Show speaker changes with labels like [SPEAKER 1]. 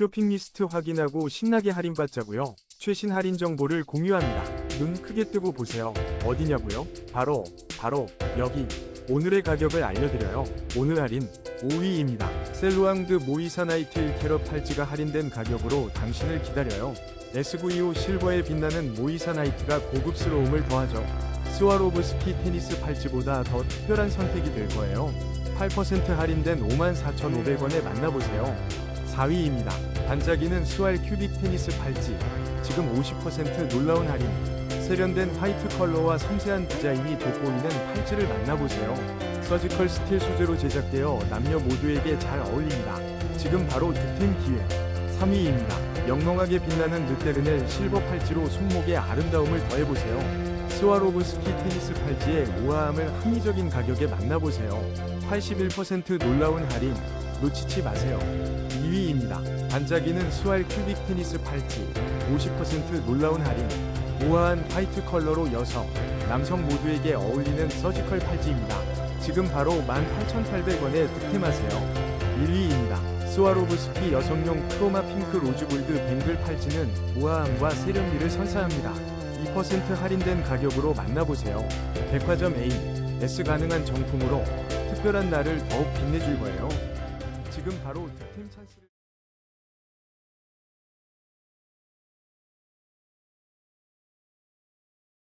[SPEAKER 1] 쇼핑 리스트 확인하고 신나게 할인받자고요. 최신 할인 정보를 공유합니다. 눈 크게 뜨고 보세요. 어디냐고요? 바로 바로 여기. 오늘의 가격을 알려드려요. 오늘 할인 5위입니다. 셀로앙드 모이사 나이트 1캐럿 팔찌가 할인된 가격으로 당신을 기다려요. S925 실버에 빛나는 모이사 나이트가 고급스러움을 더하죠. 스와로브스키 테니스 팔찌보다 더 특별한 선택이 될 거예요. 8% 할인된 54,500원에 만나보세요. 4위입니다. 반짝이는 스왈 큐빅 테니스 팔찌. 지금 50% 놀라운 할인. 세련된 화이트 컬러와 섬세한 디자인이 돋보이는 팔찌를 만나보세요. 서지컬 스틸 소재로 제작되어 남녀 모두에게 잘 어울립니다. 지금 바로 득템 기회. 3위입니다. 영롱하게 빛나는 르테르넬 실버 팔찌로 손목에 아름다움을 더해보세요. 스와로브스키 테니스 팔찌의 우아함을 합리적인 가격에 만나보세요. 81% 놀라운 할인 놓치지 마세요. 2위입니다. 반짝이는 스왈 큐빅 테니스 팔찌 50% 놀라운 할인 우아한 화이트 컬러로 여성, 남성 모두에게 어울리는 서지컬 팔찌입니다. 지금 바로 18,800원에 득템하세요. 1위입니다. 스와로브스키 여성용 크로마 핑크 로즈 골드 뱅글 팔찌는 우아함과 세련미를 선사합니다. 2% 할인된 가격으로 만나보세요. 백화점 A, S 가능한 정품으로 특별한 날을 더욱 빛내줄 거예요. 지금 바로 득템 찬스를